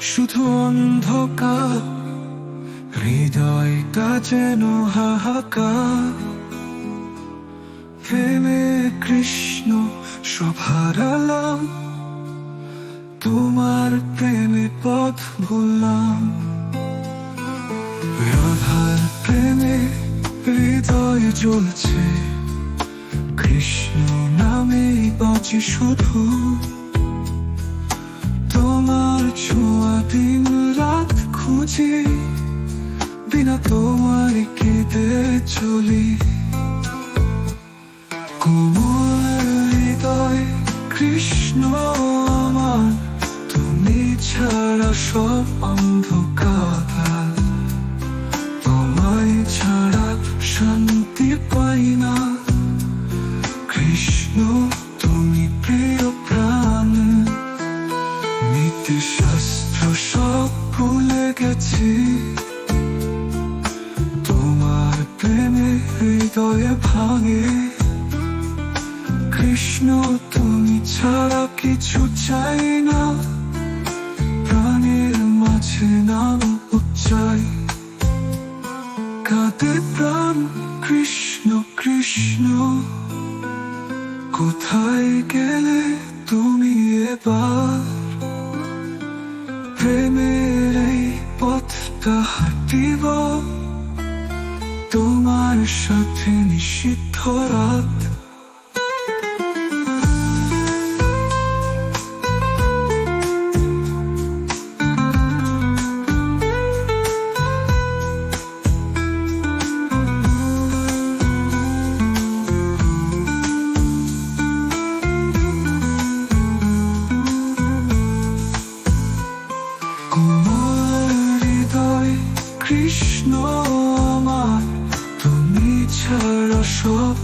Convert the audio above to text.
শুধু অন্ধকার, হৃদয়টা যেন হাহাকার। প্রেমে কৃষ্ণ সব তোমার প্রেমে পথ ভুললাম। রাধার প্রেমে হৃদয় জ্বলছে, কৃষ্ণ নামে বাঁচি শুধু। খুঁজি বিনা তোমার কেঁদে চলি। কোমল হৃদয় কৃষ্ণ আমার তুমি ছাড়া সব অন্ধকার। গেছি তোমার প্রেমে হৃদয়ে ভাঙে। কৃষ্ণ, তুমি ছাড়া কিছু চাই না। প্রাণের মাঝে নাম উচ্চাই। কাঁদে প্রাণ, কৃষ্ণ কৃষ্ণ। কোথায় গেলে তুমি এবার? হাঁটিব তোমার সাথে নিষিদ্ধ রাত। হৃদয় কৃষ্ণ আমার তুমি ছাড়া সব